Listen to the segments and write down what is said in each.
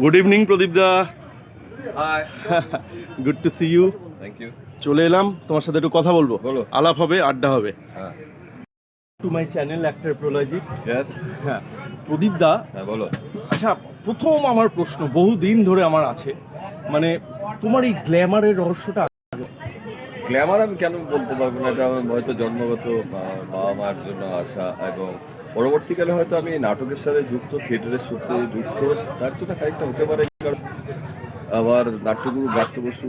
Good evening Pradip da. Good to see you thank you চলে এলাম। তোমার সাথে একটু কথা বলব। বলো। আলাপ হবে আড্ডা হবে। হ্যাঁ। To my channel actor Pralayjit yes হ্যাঁ। প্রদীপ দা হ্যাঁ বলো। আচ্ছা প্রথম আমার প্রশ্ন বহু দিন ধরে আমার আছে। মানে তোমার এই গ্ল্যামারের রহস্যটা গ্ল্যামার আমি কেন বলতে পারব না? এটা হয়তো জন্মগত বা- বাবা মার জন্য আসা এবং পরবর্তীকালে হয়তো আমি নাটকের সাথে যুক্ত থিয়েটারের সাথে যুক্ত তার জন্য খানিকটা হতে পারে কারণ আবার নাট্যগুরু ব্রাত্য বসু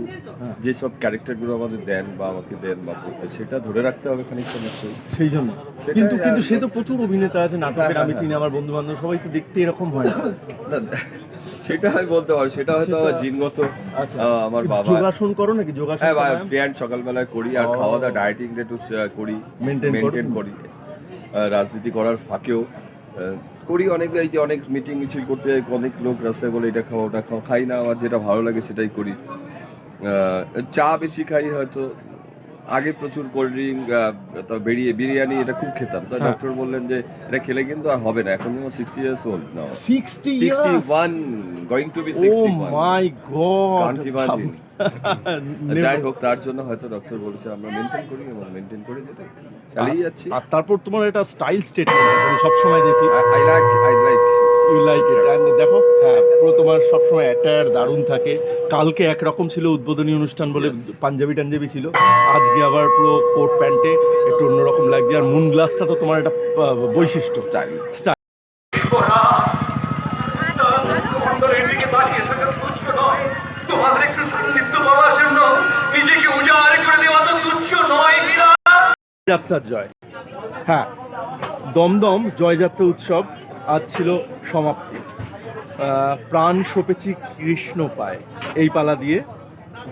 যেসব ক্যারেক্টারগুলো আমাদের দেন বা আমাকে দেন বা করতে সেটা ধরে রাখতে হবে খানিকটা নিশ্চয়ই। সেই জন্য। কিন্তু কিন্তু সে তো প্রচুর অভিনেতা আছে নাটকের আমি হ্যাঁ, চিনি আমার বন্ধু বান্ধব সবাই তো দেখতে এরকম হয় না। সেটা আমি বলতে পারব সেটা হয়তো আমার জিনগত আচ্ছা। আমার বাবা যোগাসন করো নাকি? যোগাসন হ্যাঁ? ফ্রি সকালবেলায় করি আর খাওয়া দাওয়া ডায়েটিং একটু করি মেনটেন করি। রাজনীতি করার ফাঁকেও করি অনেক এই যে অনেক মিটিং মিছিল করছে অনেক লোক রাস্তায় বলে এটা খাও ওটা খাও খাই না আমার যেটা ভালো লাগে সেটাই করি। চা বেশি খাই হয়তো আগে প্রচুর কোল্ড ড্রিঙ্ক বেরিয়ে বিরিয়ানি এটা খুব খেতাম। তো হ্যাঁ। ডক্টর বললেন যে এটা খেলে কিন্তু আর হবে না এখন আমার সিক্সটি ইয়ার্স ওল্ড না 60 sixty years? One going to be sixty one my যাই হোক তার জন্য হয়তো ডক্টর বলেছে আমরা মেনটেন করি এবং মেনটেন করে যেতে চালিয়ে যাচ্ছি। আর তারপর তোমার একটা স্টাইল স্টেটমেন্ট আছে আমি সবসময় দেখি। I like I like you like it and দেখো হ্যাঁ পুরো তোমার সবসময় অ্যাটায়ার দারুণ থাকে। কালকে একরকম ছিল উদ্বোধনী অনুষ্ঠান বলে পাঞ্জাবি টাঞ্জাবি ছিল। আজকে আবার পুরো কোট প্যান্টে একটু অন্যরকম লাগছে। আর মুন গ্লাসটা তো তোমার একটা বৈশিষ্ট্য। স্টাইল স্টাইল অন্তরের দিকে তাকিয়ে থাকা তুচ্ছ নয় তোমাদের একটু সান্নিধ্য পাওয়ার জন্য নিজেকে উজাড় করে দেওয়া তো তুচ্ছ নয় কিনা যাত্রার জয়। হ্যাঁ দমদম জয়যাত্রা উৎসব আজ ছিল সমাপ্তি। প্রাণ সপেছি কৃষ্ণ পায়। এই পালা দিয়ে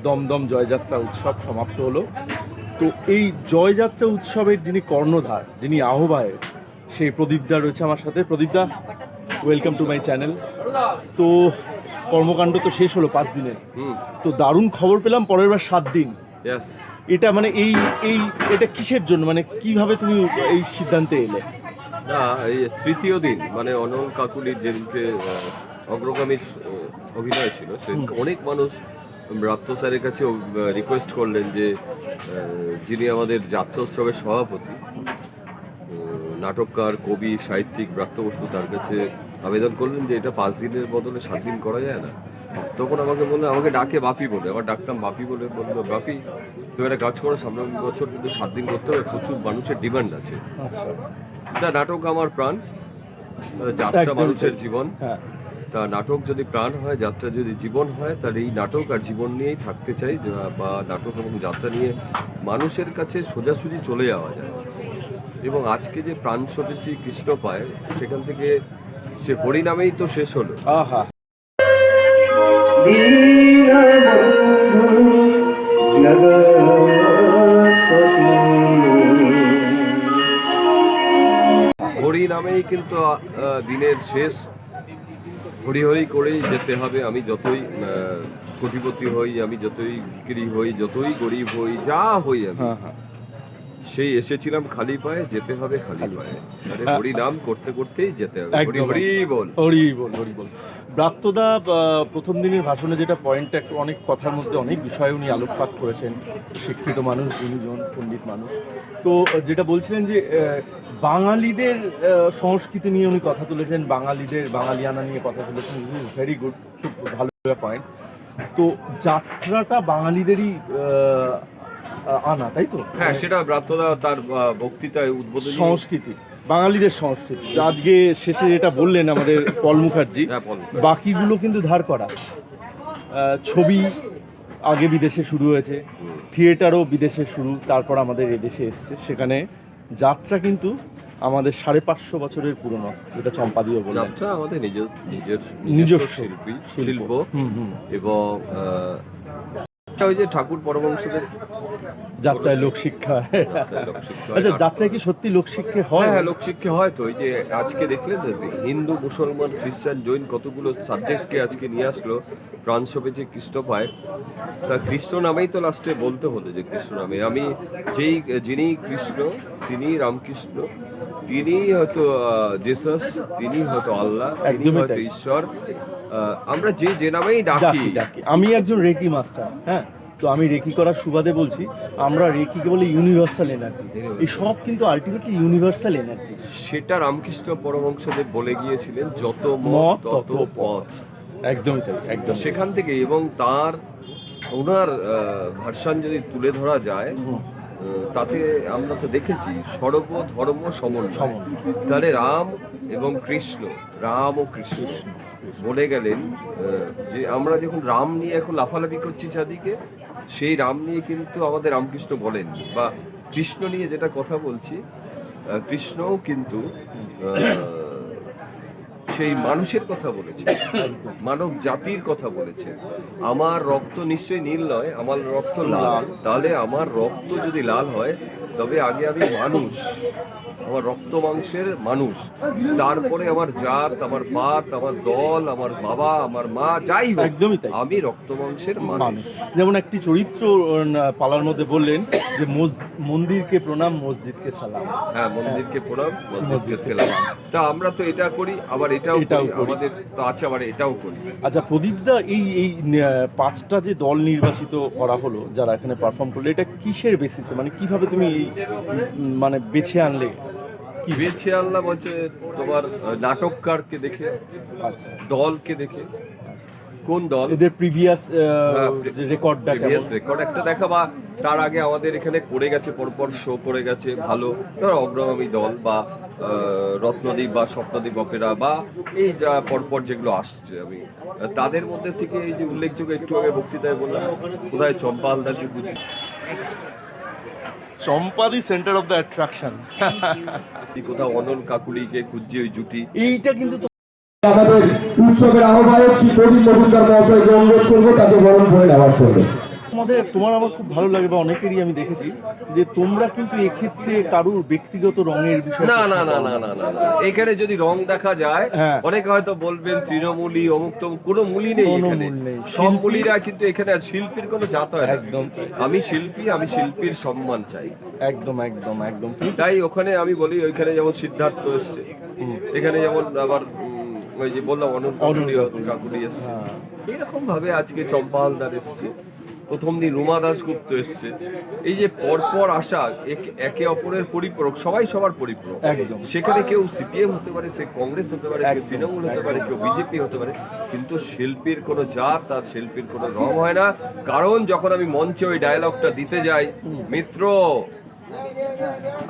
দমদম জয়যাত্রা উৎসব সমাপ্ত হলো। তো এই জয়যাত্রা উৎসবের যিনি কর্ণধার যিনি আহ্বায়ক সেই প্রদীপদা রয়েছে আমার সাথে। প্রদীপদা ওয়েলকাম টু মাই চ্যানেল তো কর্মকাণ্ড তো শেষ হলো পাঁচ দিনের। তো দারুণ খবর পেলাম পরের বার সাত দিন। এটা মানে এই এই এটা কিসের জন্য? মানে কীভাবে তুমি এই সিদ্ধান্তে এলে? না এই তৃতীয় দিন মানে অনল কাকুলির যেদিনকে অগ্রগামীর অভিনয় ছিল সেদিনকে অনেক মানুষ ব্রাত্য স্যারের কাছে রিকোয়েস্ট করলেন যে যিনি আমাদের যাত্রা উৎসবের সভাপতি নাটককার কবি সাহিত্যিক ব্রাত্য বসু তার কাছে আবেদন করলেন যে এটা পাঁচ দিনের বদলে সাত দিন করা যায় না। তখন আমাকে বলল আমাকে ডাকে বাপি বলে আমার ডাকতাম বাপি বলে বলল বাপি তুমি একটা কাজ করো সামনের বছর কিন্তু সাত দিন করতে হবে প্রচুর মানুষের ডিমান্ড আছে। আচ্ছা। তা নাটক আমার প্রাণ যাত্রা মানুষের জীবন। হ্যাঁ। তা নাটক যদি প্রাণ হয় যাত্রা যদি জীবন হয় তাহলে এই নাটক আর জীবন নিয়েই থাকতে চাই বা নাটক এবং যাত্রা নিয়ে মানুষের কাছে সোজাসুজি চলে যাওয়া যায়। এবং আজকে যে প্রাণ সপেছি কৃষ্ণ পায় সেখান থেকে সে হরি নামেই তো শেষ হলো। হরি নামেই কিন্তু দিনের শেষ। হরি হরি করেই যেতে হবে। আমি যতই কোটিপতি হই আমি যতই বিক্রি হই যতই গরিব হই যা হই আমি হ্যাঁ হ্যাঁ। সেই এসেছিলাম খালি পায়ে যেতে হবে খালি পায়ে। হরি নাম করতে করতেই যেতে হবে। হরি হরি বল। হরি বল হরি বল। ব্রাত্যদা প্রথম দিনের ভাষণে যেটা পয়েন্টটা একটু অনেক কথার মধ্যে অনেক বিষয়ে উনি আলোকপাত করেছেন। শিক্ষিত মানুষ গুণীজন পণ্ডিত মানুষ। তো যেটা বলছিলেন যে বাঙালিদের সংস্কৃতি নিয়ে উনি কথা তুলেছেন বাঙালিদের বাঙালিয়ানা নিয়ে কথা তুলেছেন। ইজ ভেরি গুড খুব ভালো পয়েন্ট তো যাত্রাটা বাঙালিদেরই আনা তাই তো? হ্যাঁ সেটা ব্রাত্যদা তার বক্তৃতায় উদ্বোধনী সংস্কৃতি। বাঙালিদের সংস্কৃতি। আজকে শেষে যেটা বললেন আমাদের পল মুখার্জি হ্যাঁ। বাকিগুলো কিন্তু ধার করা। ছবি আগে বিদেশে শুরু হয়েছে থিয়েটারও বিদেশে শুরু তারপর আমাদের এদেশে এসছে। সেখানে যাত্রা কিন্তু আমাদের সাড়ে পাঁচশো বছরের পুরনো যেটা চম্পাদিও বললেন। যাত্রা আমাদের নিজের নিজের নিজস্ব নিজস্ব শিল্পী শিল্প। এবং ওই যে ঠাকুর পরমংশদের যাত্রায় লোকশিক্ষা। আচ্ছা যাত্রায় কি সত্যি লোকশিক্ষা হয়? হ্যাঁ হ্যাঁ লোকশিক্ষা হয় তো। এই যে আজকে দেখলেন হিন্দু মুসলমান খ্রিস্টান জৈন কতগুলো সাবজেক্টকে আজকে নিয়ে আসলো প্রাণ যে কৃষ্ণ পায় তা কৃষ্ণ নামেই তো লাস্টে বলতে হতো যে কৃষ্ণ নামে। আমি যেই যিনি কৃষ্ণ তিনি রামকৃষ্ণ তিনি হয়তো জেসাস তিনি হয়তো আল্লাহ তিনি হয়তো ঈশ্বর। আহ, আমরা যে যে নামেই ডাকি। আমি একজন রেকি মাস্টার হ্যাঁ? তো আমি রেকি করার সুবাদে বলছি আমরা রেকিকে বলি ইউনিভার্সাল এনার্জি এই সব কিন্তু আলটিমেটলি ইউনিভার্সাল এনার্জি সেটা রামকৃষ্ণ পরমহংসদেব বলে গিয়েছিলেন যত মত তত পথ। একদমই তাই একদম সেখান থেকে এবং তার ওনার ভার্সান যদি তুলে ধরা যায় তাতে আমরা তো দেখেছি সর্বধর্ম সমন্বয়। তাহলে রাম এবং কৃষ্ণ রাম ও কৃষ্ণ। বলে গেলেন যে আমরা যখন রাম নিয়ে এখন লাফালাফি করছি চারদিকে সেই রাম নিয়ে কিন্তু আমাদের রামকৃষ্ণ বলেন বা কৃষ্ণ নিয়ে যেটা কথা বলছি কৃষ্ণও কিন্তু সেই মানুষের কথা বলেছে মানব জাতির কথা বলেছে। আমার রক্ত নিশ্চয়ই নীল নয় আমার রক্ত লাল। তাহলে আমার রক্ত যদি লাল হয় তবে আগে আমি মানুষ। আমার রক্ত মাংসের মানুষ। তারপরে আমার জাত আমার পাত আমার দল আমার বাবা আমার মা যাই হোক একদমই তাই। আমি রক্ত মাংসের মানুষ। যেমন একটি চরিত্র পালার মধ্যে বললেন যে মন্দিরকে প্রণাম মসজিদকে সালাম। হ্যাঁ মন্দিরকে প্রণাম মসজিদকে সেলাম। তা আমরা তো এটা করি আবার এটাও এটাও করি। আমাদের তো আছে আবার এটাও করি। আচ্ছা প্রদীপদা এই এই আহ, পাঁচটা যে দল নির্বাচিত করা হলো যারা এখানে পারফর্ম করল এটা কিসের বেসিসে মানে কীভাবে তুমি এই, উম, মানে বেছে আনলে? কি? বেছে আনলাম হচ্ছে তোমার আহ, নাটককারকে দেখে আচ্ছা। দলকে দেখে। কোন দল? এদের প্রিভিয়াস রেকর্ডটা প্রিভিয়াস রেকর্ড একটা দেখা বা তার আগে আমাদের এখানে করে গেছে পরপর শো করে গেছে ভালো। ধর অগ্রগামী দল বা আহ, রত্নদ্বীপ বা স্বপ্নদ্বীপ অপেরা বা এই যা পরপর যেগুলো আসছে আমি তাদের মধ্যে থেকে এই যে উল্লেখযোগ্য একটু আগে বক্তৃতায় বললাম কোথায় চম্পা হালদারকে বুঝছি চম্পাদি সেন্টার অফ দ্য অ্যাট্রাকশন কোথাও অনল কাকুলিকে খুঁজছে ওই জুটি। এইটা কিন্তু আমাদের উৎসবের আহ্বায়ক শ্রী প্রদীপ মজুমদার মহাশয়কে অনুরোধ করব তাকে বরণ করে নেওয়ার জন্য। তোমাদের তোমার আমার খুব ভালো লাগে বা অনেকেরই আমি দেখেছি যে তোমরা কিন্তু এক্ষেত্রে কারুর ব্যক্তিগত রঙের বিষয় না না না না না না এখানে যদি রং দেখা যায় হ্যাঁ। অনেকে হয়তো বলবেন তৃণমূলী অমুক তমুক কোনো মূলই নেই এখানে। সব মূলীরা কিন্তু এখানে শিল্পীর কোনো জাত হয় না। একদম। আমি শিল্পী আমি শিল্পীর সম্মান চাই। একদম একদম একদম। তাই ওখানে আমি বলি ওইখানে যেমন সিদ্ধার্থ এসছে এখানে যেমন আবার ওই যে বললাম অনন্ত কাকুলি এসছে। এরকম ভাবে আজকে চম্পা হালদার এসছে। প্রথম দিন রুমা দাসগুপ্ত এসছে। এই যে পরপর আসা এক- একে অপরের পরিপূরক সবাই সবার পরিপূরক। সেখানে কেউ সিপিএম হতে পারে সে কংগ্রেস হতে পারে কেউ তৃণমূল হতে পারে কেউ বিজেপি হতে পারে কিন্তু শিল্পীর কোনো জাত তার শিল্পীর কোনো রং হয় না। কারণ যখন আমি মঞ্চে ওই ডায়লগটা দিতে যাই মিত্র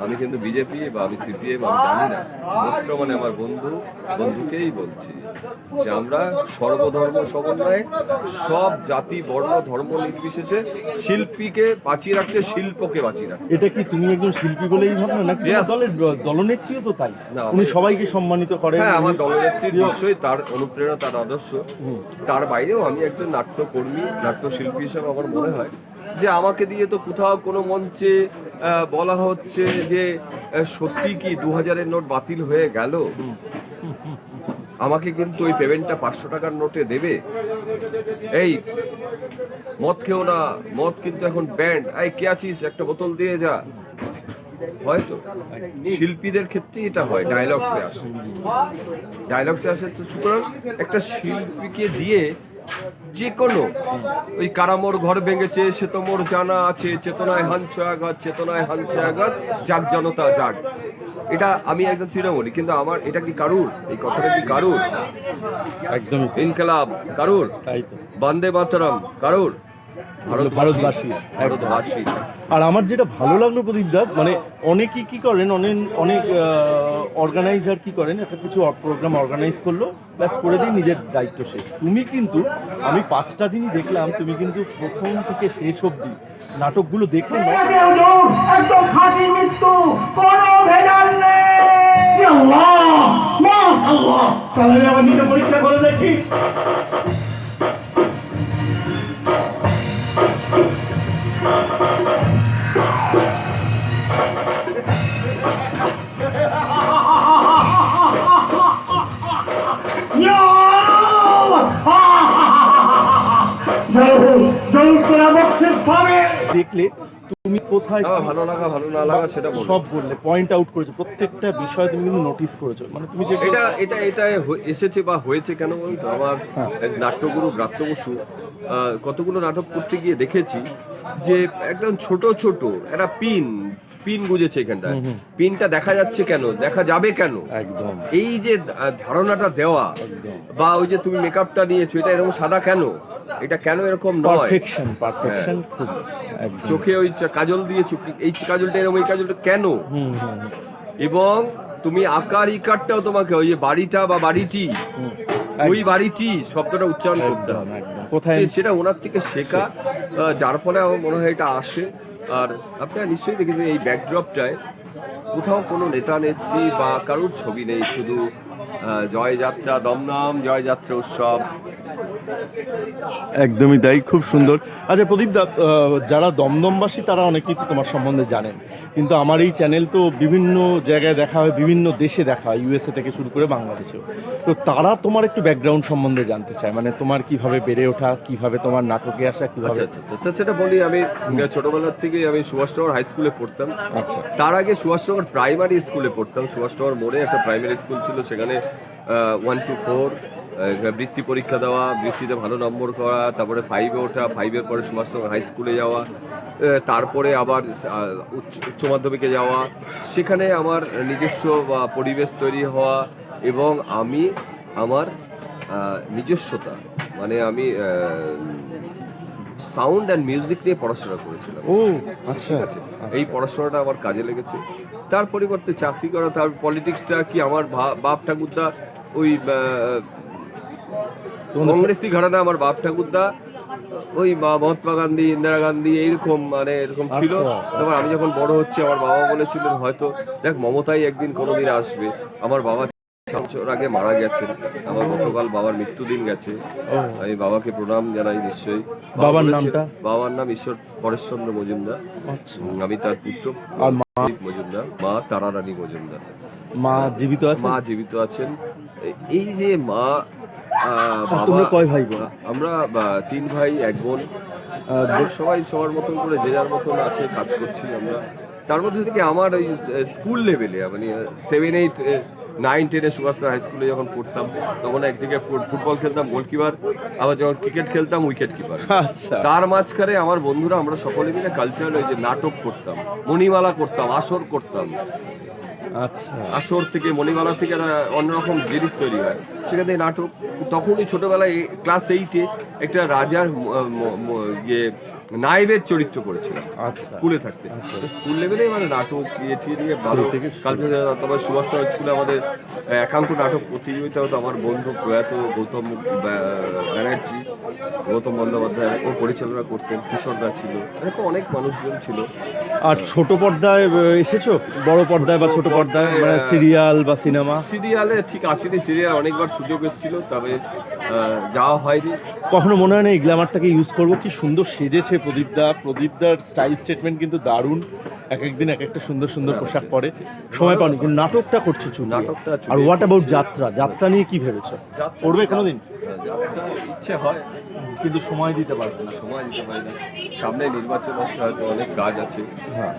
আমি কিন্তু বিজেপি বা আমি সিপিএম আমি জানি না। মিত্র মানে আমার বন্ধু বন্ধুকেই বলছি যে আমরা সর্বধর্ম সমন্বয়ে সব জাতি বর্ণ ধর্ম নির্বিশেষে শিল্পীকে বাঁচিয়ে রাখতে শিল্পকে বাঁচিয়ে রাখতে। এটা কি তুমি একজন শিল্পী বলেই ভাবনা? দলের দলনেত্রীও তো তাই। না, উনি সবাইকে সম্মানিত করেন। হ্যাঁ আমার দলনেত্রী নিশ্চয়ই তার অনুপ্রেরণা তার আদর্শ। তার বাইরেও আমি একজন নাট্যকর্মী নাট্যশিল্পী হিসেবে আমার মনে হয় যে আমাকে দিয়ে তো কোথাও কোনো মঞ্চে বলা হচ্ছে যে সত্যি কি দু হাজারের নোট বাতিল হয়ে গেল? আমাকে কিন্তু ওই পেমেন্টটা পাঁচশো টাকার নোটে দেবে। এই, মদ খেও না, মদ কিন্তু এখন ব্যান্ড এই, কে আছিস? একটা বোতল দিয়ে যা। হয়তো শিল্পীদের ক্ষেত্রে এটা হয় ডায়লগসে আসে। ডায়লগসে আসে সুতরাং একটা শিল্পীকে দিয়ে যে কোনো। ওই কারামোর ঘর ভেঙেছে সে তো মোর জানা আছে। চেতনায় হানছে আঘাত চেতনায় হানছে আঘাত যাক জনতা যাক। এটা আমি একদম তৃণমূলী কিন্তু আমার এটা কি কারুর? এই কথাটা কি কারুর? একদম ইনকালাব কারুর? বন্দে মাতরম কারুর? ভারতবাসী, ভারতবাসী। আর আমার যেটা ভালো লাগল প্রদীপদা মানে অনেকেই কি করেন অনেক অনেক অর্গানাইজার কি করেন একটা কিছু প্রোগ্রাম অর্গানাইজ করল ব্যাস করে দিয়ে নিজের দায়িত্ব শেষ। তুমি কিন্তু আমি পাঁচটা দিনই দেখলাম তুমি কিন্তু প্রথম থেকে শেষ অবধি নাটকগুলো দেখলে না কেউ দূর, দেখলে তুমি কোথায় ভালো লাগা ভালো না লাগা সেটা সব বললে পয়েন্ট আউট করেছ প্রত্যেকটা বিষয় তুমি কিন্তু নোটিস করেছ। মানে তুমি যে এটা এটা এটা হয়ে- এসেছে বা হয়েছে কেন বলুন তো? আমার এক নাট্যগুরু ব্রাত্য বসু কতগুলো নাটক করতে গিয়ে দেখেছি যে একদম ছোট ছোট একটা পিন পিন গুজেছে এখানটা পিনটা দেখা যাচ্ছে কেন? দেখা যাবে কেন? একদম। এই যে ধারণাটা দেওয়া বা ওই যে তুমি মেকআপটা নিয়েছো এটা এরকম সাদা কেন? এটা কেন এরকম নয়? পারফেকশন পারফেকশন খুব চোখে ওই কাজল দিয়ে কি- এই কাজলটা এরকম এই কাজলটা কেন? এবং তুমি আকার ইকারটাও তোমাকে ওই যে বাড়িটা বা বাড়িটি ওই বাড়িটি শব্দটা উচ্চারণ করতে হবে। কোথায়? সেটা ওনার থেকে শেখা যার ফলে আমার মনে হয় এটা আসে। আর আপনারা নিশ্চয়ই দেখেছেন এই ব্যাকড্রপটায় কোথাও কোনো নেতা নেত্রী বা কারোর ছবি নেই শুধু আহ, জয়যাত্রা দমদম জয়যাত্রা উৎসব একদমই তাই খুব সুন্দর। আচ্ছা প্রদীপ দা যারা দমদমবাসী তারা অনেকেই তো তোমার সম্বন্ধে জানেন। কিন্তু আমার এই চ্যানেল তো বিভিন্ন জায়গায় দেখা হয় বিভিন্ন দেশে দেখা হয় ইউএসএ থেকে শুরু করে বাংলাদেশেও। তো তারা তোমার একটু ব্যাকগ্রাউন্ড সম্বন্ধে জানতে চায় মানে তোমার কীভাবে বেড়ে ওঠা কীভাবে তোমার নাটকে আসা কীভাবে আচ্ছা আচ্ছা আচ্ছা সেটা বলি আমি ছোটবেলার থেকে আমি সুভাষনগর হাই স্কুলে পড়তাম। আচ্ছা। তার আগে সুভাষনগর প্রাইমারি স্কুলে পড়তাম। সুভাষনগর মোড়ে একটা প্রাইমারি স্কুল ছিল সেখানে ওয়ান টু ফোর বৃত্তি পরীক্ষা দেওয়া বৃত্তিতে ভালো নম্বর করা তারপরে ফাইভে ওঠা ফাইভের পরে সুভাষনগর হাই স্কুলে যাওয়া তারপরে আবার উচ্চ মাধ্যমিকে যাওয়া। সেখানে আমার নিজস্ব পরিবেশ তৈরি হওয়া এবং আমি আমার নিজস্বতা মানে আমি সাউন্ড অ্যান্ড মিউজিক নিয়ে পড়াশোনা করেছিলাম। ও আচ্ছা। আছে? এই পড়াশোনাটা আমার কাজে লেগেছে। তার পরিবর্তে চাকরি করা তার পলিটিক্সটা কি আমার বাপ ঠাকুরদা ওই কংগ্রেসি ঘরানা আমার বাপ ঠাকুরদা ওই মা- মহাত্মা গান্ধী ইন্দিরা গান্ধী এইরকম মানে এরকম ছিল। আচ্ছা। তারপর আমি যখন বড় হচ্ছি আমার বাবা বলেছিলেন হয়তো দেখ মমতাই একদিন কোনোদিন আসবে। আমার বাবা বছর আগে মারা গেছেন। আমার গতকাল বাবার মৃত্যুদিন গেছে। আমি বাবাকে প্রণাম জানাই নিশ্চয়ই। বাবার নামটা? বাবার নাম ঈশ্বর পরেশচন্দ্র মজুমদার। আচ্ছা। আমি তার পুত্র মজুমদার। মা তারারানী মজুমদার। মা জীবিত আছে মা জীবিত আছেন। এই যে মা বাবা কয় ভাই? আমরা তিন ভাই এক বোন। সবাই সবার মতন করে যে যার মতন আছে কাজ করছি আমরা। তার মধ্যে থেকে আমার ওই স্কুল লেভেলে মানে সেভেন এইট নাইন টেনে সুভাষ হাই স্কুলে যখন পড়তাম তখন একদিকে ফুটবল খেলতাম গোলকিপার আবার যখন ক্রিকেট খেলতাম উইকেট কিপার আচ্ছা। তার মাঝখানে আমার বন্ধুরা আমরা সকলে মিলে কালচারাল ওই যে নাটক করতাম মণিমালা করতাম আসর করতাম। আচ্ছা। আসর থেকে মণিমালা থেকে একটা অন্যরকম জিনিস তৈরি হয়। সেখানে নাটক, তখনই ছোটবেলায় ক্লাস এইটে একটা রাজার ইয়ে নায়েবের চরিত্র করেছিলাম আচ্ছা। স্কুলে থাকতে। স্কুল লেভেলে মানে নাটক ইয়ে টিয়ে ভালো। কালচার তারপর সুভাষ স্কুলে আমাদের একাঙ্ক নাটক প্রতিযোগিতা হতো। আমার বন্ধু প্রয়াত গৌতম ব্যানার্জি গৌতম বন্দ্যোপাধ্যায় ও পরিচালনা করতেন। কিশোরদা ছিল। এরকম অনেক মানুষজন ছিল। আর ছোট পর্দায় এসেছ? বড় পর্দায় বা ছোট পর্দায় মানে সিরিয়াল বা সিনেমা? সিরিয়ালে ঠিক আসেনি। সিরিয়াল অনেকবার সুযোগ এসেছিল তবে যাওয়া হয়নি। কখনো মনে হয় না এই গ্ল্যামারটাকে ইউজ করব? কি সুন্দর সেজেছে প্রদীপদা প্রদীপদার স্টাইল স্টেটমেন্ট কিন্তু দারুণ। এক একদিন এক একটা সুন্দর সুন্দর পোশাক পরে। সময় পাওনি কিন্তু নাটকটা করছ চুল নাটকটা আর হোয়াট অ্যাবাউট যাত্রা? যাত্রা নিয়ে কি ভেবেছো? পড়বে কোনোদিন? আহ, ইচ্ছে হয় কিন্তু সময় দিতে পারবে না সময় দিতে পারি না। সামনে নির্বাচন আসছে হয়তো অনেক কাজ আছে। হ্যাঁ।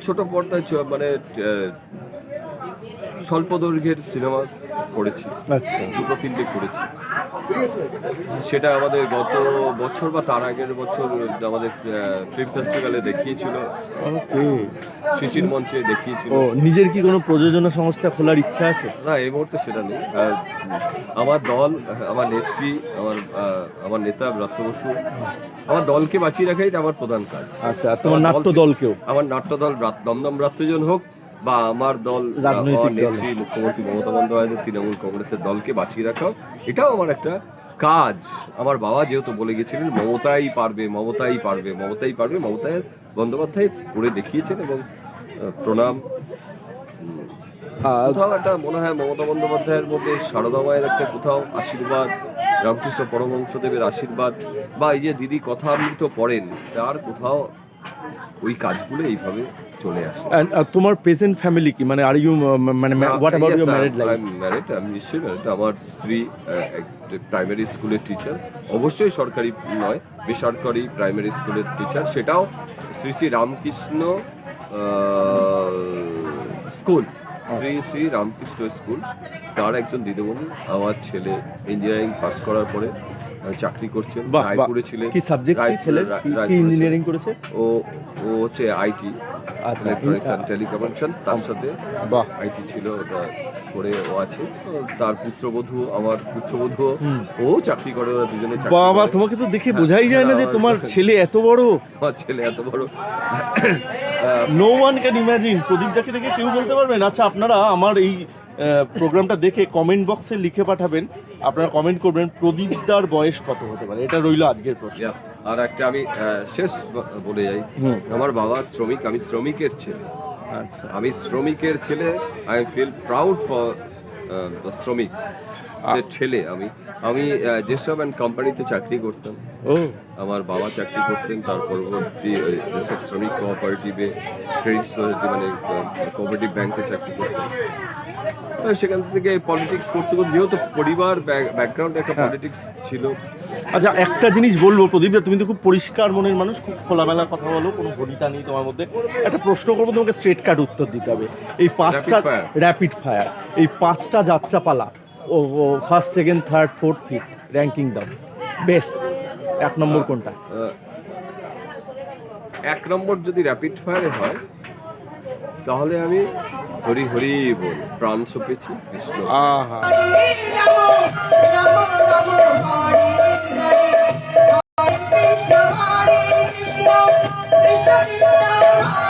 ছোট পর্দায় মানে স্বল্প দৈর্ঘ্যের সিনেমা করেছি। আচ্ছা। দুটো তিনটে করেছি। সেটা আমাদের গত বছর বা তার আগের বছর আমাদের ফিল্ম ফেস্টিভ্যালে দেখিয়েছিল। শিশির মঞ্চে দেখিয়েছিল। নিজের কি কোনো প্রযোজনা সংস্থা খোলার ইচ্ছা আছে? না এই মুহূর্তে সেটা নেই। আমার দল আমার নেত্রী আমার আমার নেতা ব্রাত্য বসু আমার দলকে বাঁচিয়ে রাখাই আমার প্রধান কাজ। আচ্ছা তোমার নাট্য দলকেও আমার নাট্য দল দমদম ব্রাত্যজন হোক বা আমার দল রাজনৈতিক নেত্রী মুখ্যমন্ত্রী মমতা বন্দ্যোপাধ্যায় তৃণমূল কংগ্রেসের দলকে বাঁচিয়ে রাখা হোক, এটাও আমার একটা কাজ। আমার বাবা যেহেতু বলে গেছিলেন মমতাই পারবে মমতাই পারবে মমতাই পারবে মমতায় বন্দ্যোপাধ্যায় করে দেখিয়েছেন এবং প্রণাম। কোথাও একটা মনে হয় মমতা বন্দ্যোপাধ্যায়ের মধ্যে সারদা মায়ের একটা কোথাও আশীর্বাদ রামকৃষ্ণ পরমহংসদেবের আশীর্বাদ বা এই যে দিদি কথা অমৃত পড়েন তার কোথাও ওই কাজগুলো এইভাবে চলে আসে। Uh, তোমার প্রেজেন্ট ফ্যামিলি কি? মানে আর ইউ মানে what about your married life I married আমি নিশ্চয়ই ম্যারিড আমার স্ত্রী প্রাইমারি স্কুলের টিচার অবশ্যই সরকারি নয় বেসরকারি প্রাইমারি স্কুলের টিচার সেটাও শ্রী শ্রী রামকৃষ্ণ স্কুল শ্রী শ্রী রামকৃষ্ণ স্কুল তার একজন দিদিমণি আমার ছেলে ইঞ্জিনিয়ারিং পাস করার পরে চাকরি করছে রায়পুরে ছিলেন। কি সাবজেক্ট কি রায়- ছেলে? রা- কি ইঞ্জিনিয়ারিং করেছে? ও ও হচ্ছে আইটি আচ্ছা, ইলেকট্রনিক্স অ্যান্ড টেলিকমিউনিকেশন তার সাথে বাহ। আইটি ছিল ওটা করে ও আছে। তার পুত্রবধূ আমার পুত্রবধূ ও চাকরি করে ওরা দুজনে চাকরি বাবা তোমাকে তো দেখে বোঝাই যায় না যে তোমার ছেলে এত বড়। আমার ছেলে এত বড়। নো ওয়ান ক্যান ইমাজিন প্রদীপদাকে দেখে কেউ বলতে পারবেন আচ্ছা আপনারা আমার এই প্রোগ্রামটা দেখে কমেন্ট বক্সে লিখে পাঠাবেন। আপনারা কমেন্ট করবেন প্রদীপদার বয়স কত হতে পারে? এটা রইল আজকের প্রশ্ন। আর একটা আমি শেষ বলে যাই। আমার বাবা শ্রমিক আমি শ্রমিকের ছেলে। আচ্ছা। আমি শ্রমিকের ছেলে আই ফিল প্রাউড ফর শ্রমিক। সে ছেলে আমি। আমি যেসব কোম্পানিতে চাকরি করতাম ও। আমার বাবা চাকরি করতেন তার পরবর্তী যেসব শ্রমিক কোঅপারেটিভে ক্রেডিট সোসাইটি মানে কোঅপারেটিভ ব্যাংকে চাকরি করতেন। সেখান থেকে পলিটিক্স করতে করতে যেহেতু পরিবার ব্যাকগ্রাউন্ডে একটা পলিটিক্স ছিল। আচ্ছা একটা জিনিস বলব প্রদীপদা তুমি তো খুব পরিষ্কার মনের মানুষ খুব খোলামেলা কথা বলো কোনো ভরিতা নেই তোমার মধ্যে। একটা প্রশ্ন করব তোমাকে স্ট্রেট কাট উত্তর দিতে হবে। এই পাঁচটা র্যাপিড ফায়ার এই পাঁচটা যাত্রাপালা ও first second third fourth fifth ranking দাও। বেস্ট এক নম্বর কোনটা? এক নম্বর যদি র্যাপিড ফায়ারে হয় তাহলে আমি হরি হরি বল প্রাণ সপেছি কৃষ্ণ। আহা।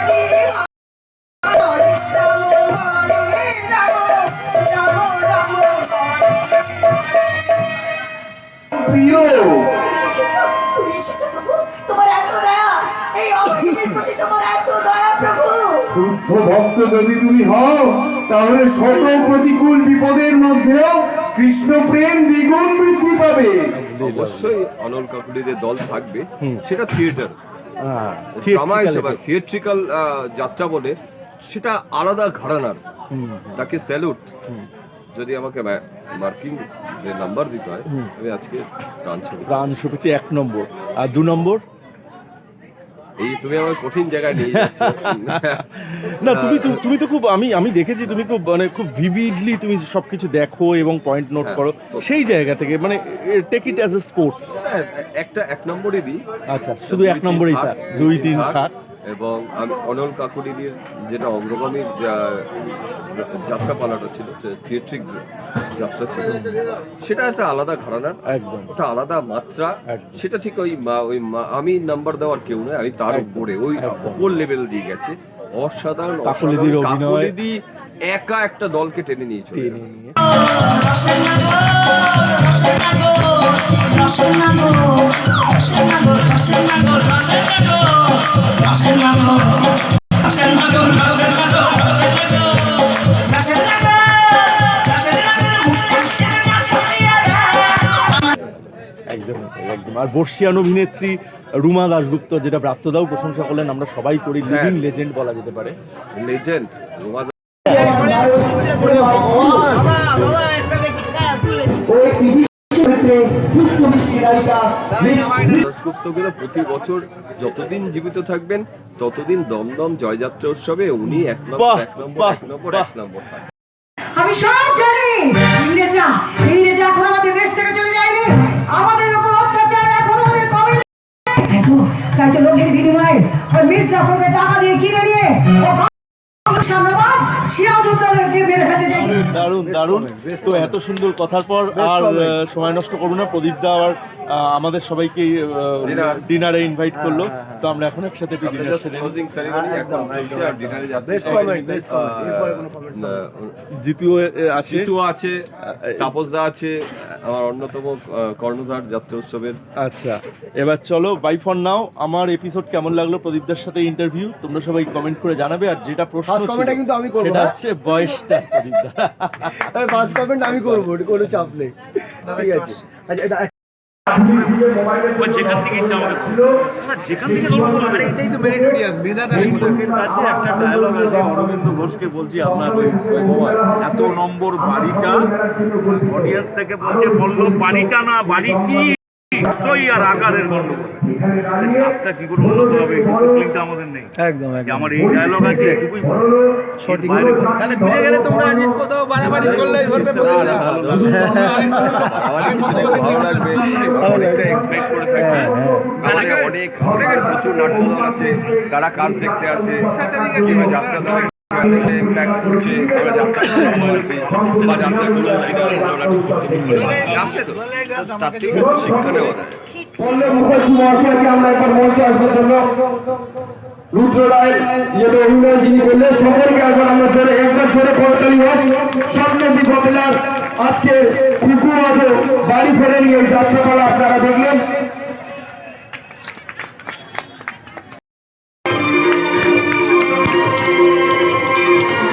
প্রিয় শুদ্ধ ভক্ত যদি তুমি হও তাহলে শত প্রতিকূল বিপদের মধ্যেও কৃষ্ণ প্রেম দ্বিগুণ বৃদ্ধি পাবে। অবশ্যই অনল কাকুলিদের দল থাকবে। সেটা থিয়েটার ড্রামা হিসেবে থিয়েট্রিক্যাল যাত্রা বলে সেটা আলাদা ঘরানার। তাকে স্যালুট যদি আমাকে মার্কিং নাম্বার দিতে হয় আমি আজকে প্রাণ ছবি প্রাণ এক নম্বর। আর দু নম্বর? এই তুমি আমার কঠিন জায়গায় নিয়ে যাচ্ছ। না তুমি তো তুমি তো খুব আমি আমি দেখেছি তুমি খুব মানে খুব ভিভিডলি তুমি সবকিছু দেখো এবং পয়েন্ট নোট হ্যাঁ, করো। তো- সেই জায়গা থেকে মানে take it as a sports হ্যাঁ, একটা এক নম্বরই দিই। আচ্ছা শুধু এক নম্বরই থাক, দুই তিন থাক এবং আমি অনল কাকুলিদির যেটা অগ্রগামীর যা- যাত্রাপালাটা ছিল থিয়েট্রিক যাত্রা ছিল। সেটা একটা আলাদা ঘরানার একদম। ওটা আলাদা মাত্রা। সেটা ঠিক ওই মা- ওই মা- আমি নাম্বার দেওয়ার কেউ নয় আমি তার উপরে ওই। ওপর লেভেল দিয়ে গেছে। অসাধারণ কাকলিদি একা একটা দলকে টেনে নিয়ে চলে টেনে নিয়ে। বর্ষিয়ান অভিনেত্রী রুমা দাশগুপ্ত যেটা প্রাপ্তদাও প্রশংসা করলেন আমরা সবাই করি লিভিং লেজেন্ড বলা যেতে পারে। লেজেন্ড রোমা দাশগুপ্তগুলো প্রতি বছর যতদিন জীবিত থাকবেন ততদিন দমদম জয়যাত্রা উৎসবে উনি এক নম্বর এক নম্বর এক নম্বর এক নম্বর থাকবেন। আমি সব জানি জাফরকে টাকা দিয়ে কিনে নিয়ে দারুণ দারুণ। তো এত সুন্দর কথার পর আর সময় নষ্ট করব না। প্রদীপ দা আবার আমাদের সবাইকে ডিনারে ইনভাইট করল। তো আমরা এখন একসাথে একটু ডিনার আহ, আছে। জিতু আছে তাপসদা আছে আমার অন্যতম কর্ণধার যাত্রা উৎসবের। আচ্ছা এবার চলো বাই ফর নাও আমার এপিসোড কেমন লাগল প্রদীপদার সাথে ইন্টারভিউ তোমরা সবাই কমেন্ট করে জানাবে আর যেটা প্রশ্ন কিন্তু আমি করব, হ্যাঁ? হচ্ছে বয়সটা ফার্স্ট কমেন্ট আমি করব কোনো চাপ নেই। ঠিক আছে। আচ্ছা এটা যেখান থেকে ইচ্ছা আমাকে call করো। শালা যেখান থেকে গল্প এটাই তো সেই লোকের কাছে একটা ডায়লগ আছে অরবিন্দ ঘোষকে বলছি আপনার এত নম্বর বাড়িটা অডিয়েন্স থেকে বলছে বলল বাড়িটা না বাড়িটি আর আকারের গন্ডগোল চাপটা কি করে উন্নত হবে ডিসিপ্লিনটা আমাদের নেই একদম আমার এই ডায়লগ আছে এটুকুই সঠিক তাহলে বুঝে গেলে তোমরা আজ কোথাও বাড়াবাড়ি করলে ধরবে ভালো লাগবে অনেকটা এক্সপেক্ট করে থাকি আমাদের অনেক আমাদের প্রচুর নাট্যদল আছে তারা কাজ দেখতে আসে যাত্রা দল ইম্প্যাক্ট করছে আমরা যাত্রা বা যাত্রা করব আসে তো? তার থেকে শিক্ষা নেওয়া যায়। আমরা একবার আজকে কুকুর বাড়ি ফেরেনি ওই যাত্রাপালা, আপনারা দেখলেন।